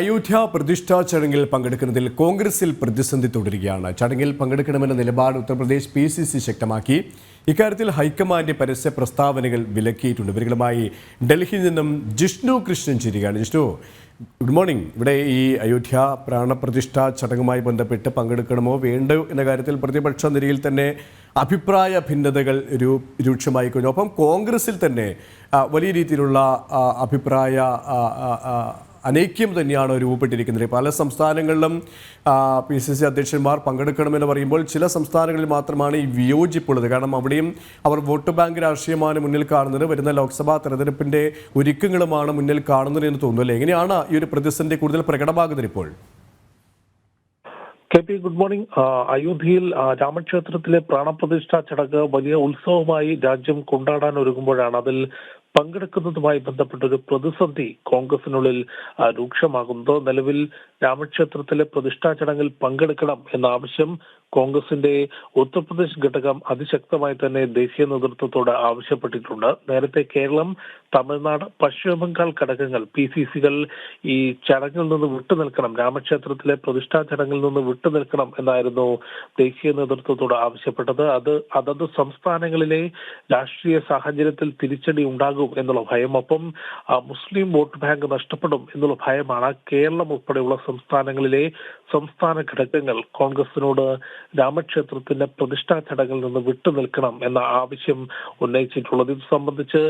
അയോധ്യ പ്രതിഷ്ഠാ ചടങ്ങിൽ പങ്കെടുക്കുന്നതിൽ കോൺഗ്രസിൽ പ്രതിസന്ധി തുടരുകയാണ്. ചടങ്ങിൽ പങ്കെടുക്കണമെന്ന നിലപാട് ഉത്തർപ്രദേശ് പി സി സി ശക്തമാക്കി. ഇക്കാര്യത്തിൽ ഹൈക്കമാൻഡ് പരസ്യ പ്രസ്താവനകൾ വിലക്കിയിട്ടുണ്ട്. ഇവരുമായി ഡൽഹിയിൽ നിന്നും ജിഷ്ണു കൃഷ്ണൻ ചേരുകയാണ്. ജിഷ്ണു ഗുഡ് മോർണിംഗ് ഇവിടെ ഈ അയോധ്യ പ്രാണപ്രതിഷ്ഠാ ചടങ്ങുമായി ബന്ധപ്പെട്ട് പങ്കെടുക്കണമോ വേണ്ടോ എന്ന കാര്യത്തിൽ പ്രതിപക്ഷ നിരയിൽ തന്നെ അഭിപ്രായ ഭിന്നതകൾ രൂക്ഷമായി കഴിഞ്ഞു ഒപ്പം കോൺഗ്രസിൽ തന്നെ വലിയ രീതിയിലുള്ള അഭിപ്രായ അനൈക്യം തന്നെയാണ് രൂപപ്പെട്ടിരിക്കുന്നത്. പല സംസ്ഥാനങ്ങളിലും പി സി സി അധ്യക്ഷന്മാർ പങ്കെടുക്കണമെന്ന് പറയുമ്പോൾ ചില സംസ്ഥാനങ്ങളിൽ മാത്രമാണ് ഈ വിയോജിപ്പുള്ളത്. കാരണം അവിടെയും അവർ വോട്ട് ബാങ്ക് രാഷ്ട്രീയമാണ് മുന്നിൽ കാണുന്നത്. വരുന്ന ലോക്സഭാ തെരഞ്ഞെടുപ്പിന്റെ ഒരുക്കങ്ങളുമാണ് മുന്നിൽ കാണുന്നത് എന്ന് തോന്നുന്നു. അല്ലേ? എങ്ങനെയാണ് ഈ ഒരു പ്രതിസന്ധി കൂടുതൽ പ്രകടമാകുന്നത് ഇപ്പോൾ? K P good morning. അയോധ്യയിൽ രാമക്ഷേത്രത്തിലെ പ്രാണപ്രതിഷ്ഠാ ചടങ്ങ് വലിയ ഉത്സവമായി രാജ്യം കൊണ്ടാടാൻ ഒരുങ്ങുമ്പോഴാണ് അതിൽ പങ്കെടുക്കുന്നതുമായി ബന്ധപ്പെട്ട ഒരു പ്രതിസന്ധി കോൺഗ്രസിനുള്ളിൽ രൂക്ഷമാകുന്നത്. നിലവിൽ രാമക്ഷേത്രത്തിലെ പ്രതിഷ്ഠാ ചടങ്ങിൽ പങ്കെടുക്കണം എന്ന ആവശ്യം കോൺഗ്രസിന്റെ ഉത്തർപ്രദേശ് ഘടകം അതിശക്തമായി തന്നെ ദേശീയ നേതൃത്വത്തോട് ആവശ്യപ്പെട്ടിട്ടുണ്ട്. നേരത്തെ കേരളം തമിഴ്നാട് പശ്ചിമ ബംഗാൾ ഘടകങ്ങൾ പി സി സികൾ ഈ ചടങ്ങിൽ നിന്ന് വിട്ടുനിൽക്കണം രാമക്ഷേത്രത്തിലെ പ്രതിഷ്ഠാ ചടങ്ങിൽ നിന്ന് വിട്ടുനിൽക്കണം എന്നായിരുന്നു ദേശീയ നേതൃത്വത്തോട് ആവശ്യപ്പെട്ടത്. അത് അതത് സംസ്ഥാനങ്ങളിലെ രാഷ്ട്രീയ സാഹചര്യത്തിൽ തിരിച്ചടി ഉണ്ടാകും എന്നുള്ള ഭയം. ഒപ്പം മുസ്ലിം വോട്ട് ബാങ്ക് നഷ്ടപ്പെടും എന്നുള്ള ഭയമാണ് കേരളം ഉൾപ്പെടെയുള്ള സംസ്ഥാനങ്ങളിലെ സംസ്ഥാന ഘടകങ്ങൾ. കോൺഗ്രസിനോട് രാമക്ഷേത്രത്തിന്റെ പ്രതിഷ്ഠാ ചടങ്ങിൽ നിന്ന് വിട്ടുനിൽക്കണം എന്ന ആവശ്യം ഉന്നയിച്ചിട്ടുള്ളത്. ഇത് സംബന്ധിച്ച്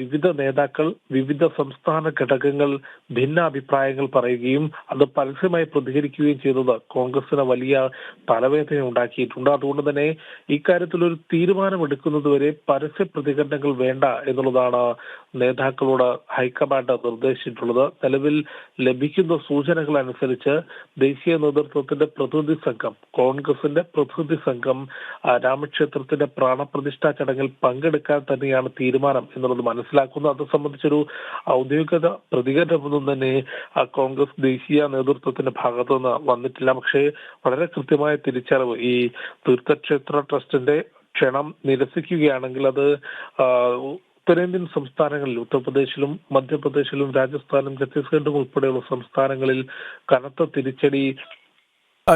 വിവിധ നേതാക്കൾ വിവിധ സംസ്ഥാന ഘടകങ്ങൾ ഭിന്നാഭിപ്രായങ്ങൾ പറയുകയും അത് പരസ്യമായി പ്രതികരിക്കുകയും ചെയ്തത് കോൺഗ്രസിന് വലിയ തലവേദന ഉണ്ടാക്കിയിട്ടുണ്ട്. അതുകൊണ്ട് തന്നെ ഇക്കാര്യത്തിൽ ഒരു തീരുമാനമെടുക്കുന്നതുവരെ പരസ്യ പ്രതികരണങ്ങൾ വേണ്ട എന്നുള്ളതാണ് നേതാക്കളോട് ഹൈക്കമാൻഡ് നിർദ്ദേശിച്ചിട്ടുള്ളത്. നിലവിൽ ലഭിക്കുന്ന സൂചനകൾ അനുസരിച്ച് ദേശീയ നേതൃത്വത്തിന്റെ പ്രതിനിധി സംഘം കോൺഗ്രസിന്റെ പ്രതിനിധി സംഘം രാമക്ഷേത്രത്തിന്റെ പ്രാണപ്രതിഷ്ഠാ ചടങ്ങിൽ പങ്കെടുക്കാൻ തന്നെയാണ് തീരുമാനം എന്നുള്ളത് മനസ്സിലാക്കുന്നു. അത് സംബന്ധിച്ചൊരു ഔദ്യോഗിക പ്രതികരണമൊന്നും തന്നെ കോൺഗ്രസ് ദേശീയ നേതൃത്വത്തിന്റെ ഭാഗത്തു നിന്ന് വന്നിട്ടില്ല. പക്ഷേ വളരെ കൃത്യമായ തിരിച്ചറിവ് ഈ തീർത്ഥക്ഷേത്ര ട്രസ്റ്റിന്റെ ക്ഷണം നിരസിക്കുകയാണെങ്കിൽ അത് ഉത്തരേന്ത്യൻ സംസ്ഥാനങ്ങളിൽ ഉത്തർപ്രദേശിലും മധ്യപ്രദേശിലും രാജസ്ഥാനും ഛത്തീസ്ഗഡും ഉൾപ്പെടെയുള്ള സംസ്ഥാനങ്ങളിൽ കനത്ത തിരിച്ചടി.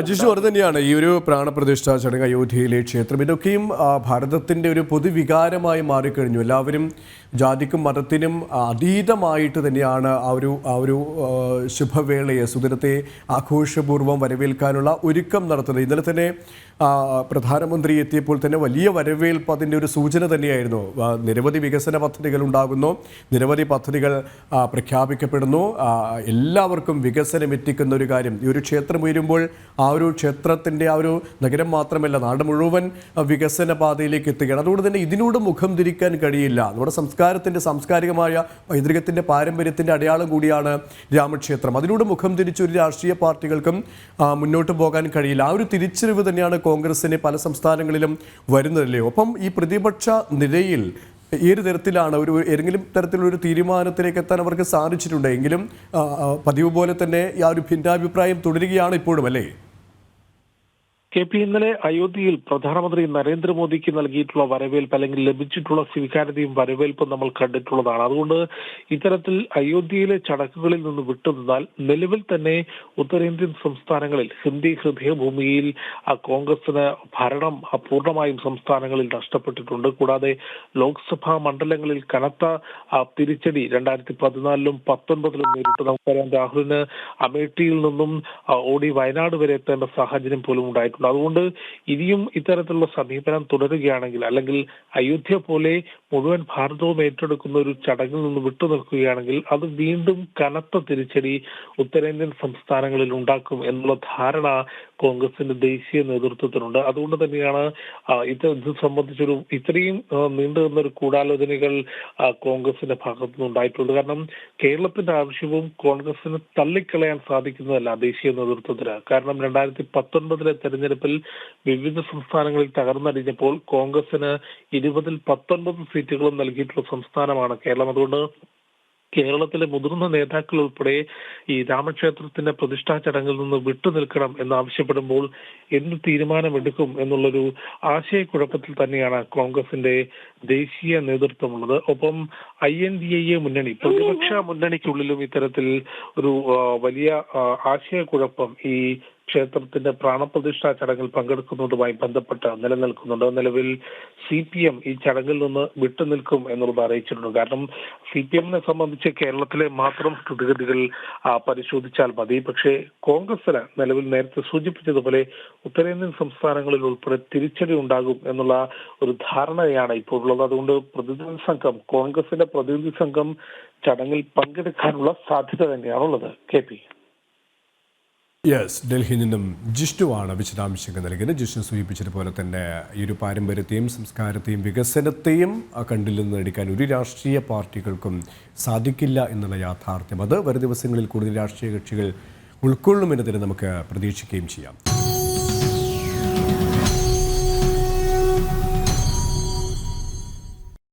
ജിഷു അത് തന്നെയാണ്. ഈ ഒരു പ്രാണപ്രതിഷ്ഠ ചടങ്ങ് അയോധ്യയിലെ ക്ഷേത്രം. ഇതൊക്കെയും ഭാരതത്തിന്റെ ഒരു പൊതുവികാരമായി മാറിക്കഴിഞ്ഞു. എല്ലാവരും ജാതിക്കും മതത്തിനും അതീതമായിട്ട് തന്നെയാണ് ആ ഒരു ആ ഒരു ശുഭവേളയെ സുദിനത്തെ ആഘോഷപൂർവം വരവേൽക്കാനുള്ള ഒരുക്കം നടത്തുന്നത്. ഇന്നലെ തന്നെ പ്രധാനമന്ത്രി എത്തിയപ്പോൾ തന്നെ വലിയ വരവേൽപ്പ് അതിന്റെ ഒരു സൂചന തന്നെയായിരുന്നു. നിരവധി വികസന പദ്ധതികൾ ഉണ്ടാകുന്നു. നിരവധി പദ്ധതികൾ പ്രഖ്യാപിക്കപ്പെടുന്നു. എല്ലാവർക്കും വികസനം എത്തിക്കുന്ന ഒരു കാര്യം. ഈ ഒരു ക്ഷേത്രം ഉയരുമ്പോൾ ആ ഒരു ക്ഷേത്രത്തിന്റെ ആ ഒരു നഗരം മാത്രമല്ല നാട് മുഴുവൻ വികസന പാതയിലേക്ക് എത്തുകയാണ്. അതുകൊണ്ട് തന്നെ ഇതിനോട് മുഖം തിരിക്കാൻ കഴിയില്ല. നമ്മുടെ സംസ്കാരത്തിന്റെ സാംസ്കാരികമായ പൈതൃകത്തിന്റെ പാരമ്പര്യത്തിന്റെ അടയാളം കൂടിയാണ് രാമക്ഷേത്രം. അതിനോട് മുഖം തിരിച്ച് ഒരു രാഷ്ട്രീയ പാർട്ടികൾക്കും മുന്നോട്ട് പോകാൻ കഴിയില്ല. ആ ഒരു തിരിച്ചറിവ് തന്നെയാണ് കോൺഗ്രസിന് പല സംസ്ഥാനങ്ങളിലും വരുന്നതല്ലേ? ഒപ്പം ഈ പ്രതിപക്ഷ നിരയിൽ ഏത് തരത്തിലാണ് ഒരു ഏതെങ്കിലും ഒരു തീരുമാനത്തിലേക്ക് എത്താൻ അവർക്ക് സാധിച്ചിട്ടുണ്ട്? എങ്കിലും പതിവ് പോലെ തന്നെ ആ ഒരു ഭിന്നാഭിപ്രായം തുടരുകയാണ് ഇപ്പോഴും അല്ലേ? കെ പി ഇന്നലെ അയോധ്യയിൽ പ്രധാനമന്ത്രി നരേന്ദ്രമോദിക്ക് നൽകിയിട്ടുള്ള വരവേൽപ്പ് അല്ലെങ്കിൽ ലഭിച്ചിട്ടുള്ള സ്വീകാര്യതയും വരവേൽപ്പും നമ്മൾ കണ്ടിട്ടുള്ളതാണ്. അതുകൊണ്ട് ഇത്തരത്തിൽ അയോധ്യയിലെ ചടക്കുകളിൽ നിന്ന് വിട്ടുനിന്നാൽ നിലവിൽ തന്നെ ഉത്തരേന്ത്യൻ സംസ്ഥാനങ്ങളിൽ ഹിന്ദി ഹൃദയഭൂമിയിൽ ആ കോൺഗ്രസിന് ഭരണം പൂർണമായും സംസ്ഥാനങ്ങളിൽ നഷ്ടപ്പെട്ടിട്ടുണ്ട്. കൂടാതെ ലോക്സഭാ മണ്ഡലങ്ങളിൽ കനത്ത തിരിച്ചടി രണ്ടായിരത്തി പതിനാലിലും പത്തൊൻപതിലും നേരിട്ട്. നമുക്കറിയാം രാഹുലിന് അമേഠിയിൽ നിന്നും ഓടി വയനാട് വരെ എത്തേണ്ട സാഹചര്യം പോലും ഉണ്ടായിട്ടുണ്ട്. അതുകൊണ്ട് ഇനിയും ഇത്തരത്തിലുള്ള സമീപനം തുടരുകയാണെങ്കിൽ അല്ലെങ്കിൽ അയോധ്യ പോലെ മുഴുവൻ ഭാരതവും ഏറ്റെടുക്കുന്ന ഒരു ചടങ്ങിൽ നിന്ന് വിട്ടുനിൽക്കുകയാണെങ്കിൽ അത് വീണ്ടും കനത്ത തിരിച്ചടി ഉത്തരേന്ത്യൻ സംസ്ഥാനങ്ങളിൽ ഉണ്ടാക്കും എന്നുള്ള ധാരണ കോൺഗ്രസിന്റെ ദേശീയ നേതൃത്വത്തിനുണ്ട്. അതുകൊണ്ട് തന്നെയാണ് ഇത് സംബന്ധിച്ചൊരു ഇത്രയും നീണ്ടു നിന്ന ഒരു ഗൂഢാലോചനകൾ കോൺഗ്രസിന്റെ ഭാഗത്തു നിന്നുണ്ടായിട്ടുണ്ട് കാരണം കേരളത്തിന്റെ ആവശ്യവും കോൺഗ്രസിന് തള്ളിക്കളയാൻ സാധിക്കുന്നതല്ല ദേശീയ നേതൃത്വത്തിന്. കാരണം രണ്ടായിരത്തി പത്തൊൻപതിലെ തെരഞ്ഞെടുപ്പിൽ വിവിധ സംസ്ഥാനങ്ങളിൽ തകർന്നടിഞ്ഞപ്പോൾ കോൺഗ്രസിന് ഇരുപതിൽ പത്തൊൻപത് സീറ്റുകളും നൽകിയിട്ടുള്ള സംസ്ഥാനമാണ് കേരളം. അതുകൊണ്ട് കേരളത്തിലെ മുതിർന്ന നേതാക്കൾ ഉൾപ്പെടെ ഈ രാമക്ഷേത്രത്തിന്റെ പ്രതിഷ്ഠാ ചടങ്ങിൽ നിന്ന് വിട്ടുനിൽക്കണം എന്നാവശ്യപ്പെടുമ്പോൾ എന്ത് തീരുമാനമെടുക്കും എന്നുള്ളൊരു ആശയക്കുഴപ്പത്തിൽ തന്നെയാണ് കോൺഗ്രസിന്റെ ദേശീയ നേതൃത്വമുള്ളത്. ഒപ്പം ഐ എൻ ഡി എ മുന്നണി പ്രതിപക്ഷ മുന്നണിക്കുള്ളിലും ഇത്തരത്തിൽ ഒരു വലിയ ആശയക്കുഴപ്പം ഈ ക്ഷേത്രത്തിന്റെ പ്രാണപ്രതിഷ്ഠാ ചടങ്ങിൽ പങ്കെടുക്കുന്നതുമായി ബന്ധപ്പെട്ട് നിലനിൽക്കുന്നുണ്ട്. നിലവിൽ സി പി എം ഈ ചടങ്ങിൽ നിന്ന് വിട്ടുനിൽക്കും എന്നുള്ളത് അറിയിച്ചിട്ടുണ്ട്. കാരണം സി പി എമ്മിനെ സംബന്ധിച്ച് കേരളത്തിലെ മാത്രം സ്ഥിതിഗതികൾ പരിശോധിച്ചാൽ മതി. പക്ഷേ കോൺഗ്രസിന് നിലവിൽ നേരത്തെ സൂചിപ്പിച്ചതുപോലെ ഉത്തരേന്ത്യൻ സംസ്ഥാനങ്ങളിൽ ഉൾപ്പെടെ തിരിച്ചടി ഉണ്ടാകും എന്നുള്ള ഒരു ധാരണയാണ് ഇപ്പോൾ ഉള്ളത് അതുകൊണ്ട് പ്രതിനിധി സംഘം കോൺഗ്രസിന്റെ പ്രതിനിധി സംഘം ചടങ്ങിൽ പങ്കെടുക്കാനുള്ള സാധ്യത തന്നെയാണുള്ളത്. കെ പി യെസ് ഡൽഹിയിൽ നിന്നും ജിഷ്ണുവാണ് വിശദാംശങ്ങൾ നൽകിയത് ജിഷ്ണു സൂചിപ്പിച്ചതുപോലെ തന്നെ ഈ ഒരു പാരമ്പര്യത്തെയും സംസ്കാരത്തെയും വികസനത്തെയും കണ്ടിൽ നിന്ന് എടുക്കാൻ ഒരു രാഷ്ട്രീയ പാർട്ടികൾക്കും സാധിക്കില്ല എന്നുള്ള യാഥാർത്ഥ്യം. അത് വരും ദിവസങ്ങളിൽ കൂടുതൽ രാഷ്ട്രീയ കക്ഷികൾ ഉൾക്കൊള്ളുമെന്നതിന് നമുക്ക് പ്രതീക്ഷിക്കുകയും ചെയ്യാം.